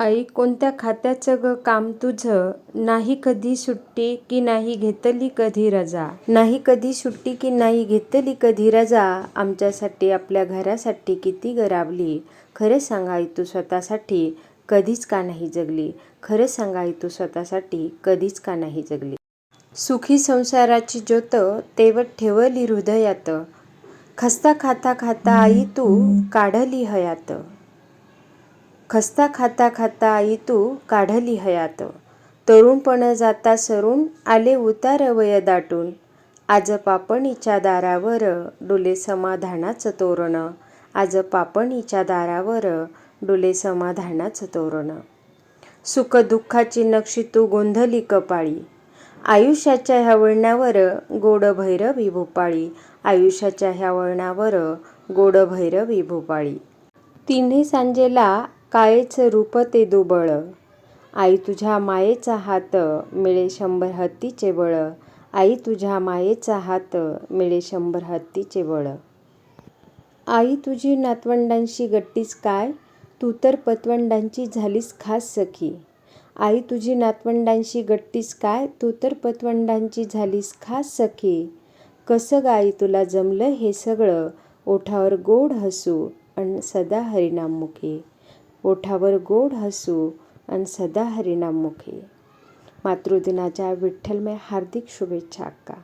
आई कोणत्या खात्याचं ग काम तुझं? नाही कधी सुट्टी की नाही घेतली कधी रजा? नाही कधी सुट्टी की नाही घेतली कधी रजा? आमच्यासाठी आपल्या घरासाठी किती गरावली? खरं सांग आई तू स्वतःसाठी कधीच का नाही जगली? खरं सांगा आई तू स्वतःसाठी कधीच का नाही जगली? सुखी संसाराची ज्योत तेवत ठेवली हृदयात. खस्ता खाता खाता आई तू काढली हयात. खस्ता खाता खाता आई तू काढली हयात. तरुणपण जाता सरून आले उतार वय दाटून. आज पापणीच्या दारावर डोले समाधानाचं तोरण. आज पापणीच्या दारावर डोले समाधानाचं तोरण. सुख दुःखाची नक्षी तू गोंधली कपाळी. आयुष्याच्या ह्या वळणावर गोड भैरवी भोपाळी. आयुष्याच्या ह्या वळणावर गोड भैरवी भोपाळी. तिन्ही सांजेला काळेचं रूप ते दुबळ. आई तुझ्या मायेचा हात मिळे शंभर हत्तीचे बळ. आई तुझ्या मायेचा हात मिळे शंभर हत्तीचे बळ. आई तुझी नातवंडांशी गट्टीस काय? तू तर पतवंडांची झालीस खास सखी. आई तुझी नातवंडांशी गट्टीस काय? तू तर पतवंडांची झालीस खास सखी. कसं ग आई तुला जमलं हे सगळं? ओठावर गोड हसू अन सदा हरिनाम मुखी. ओठावर गोड हसू आणि सदा हरिनाम मुखी. मातृदिनाच्या विठ्ठलमय हार्दिक शुभेच्छा अक्का.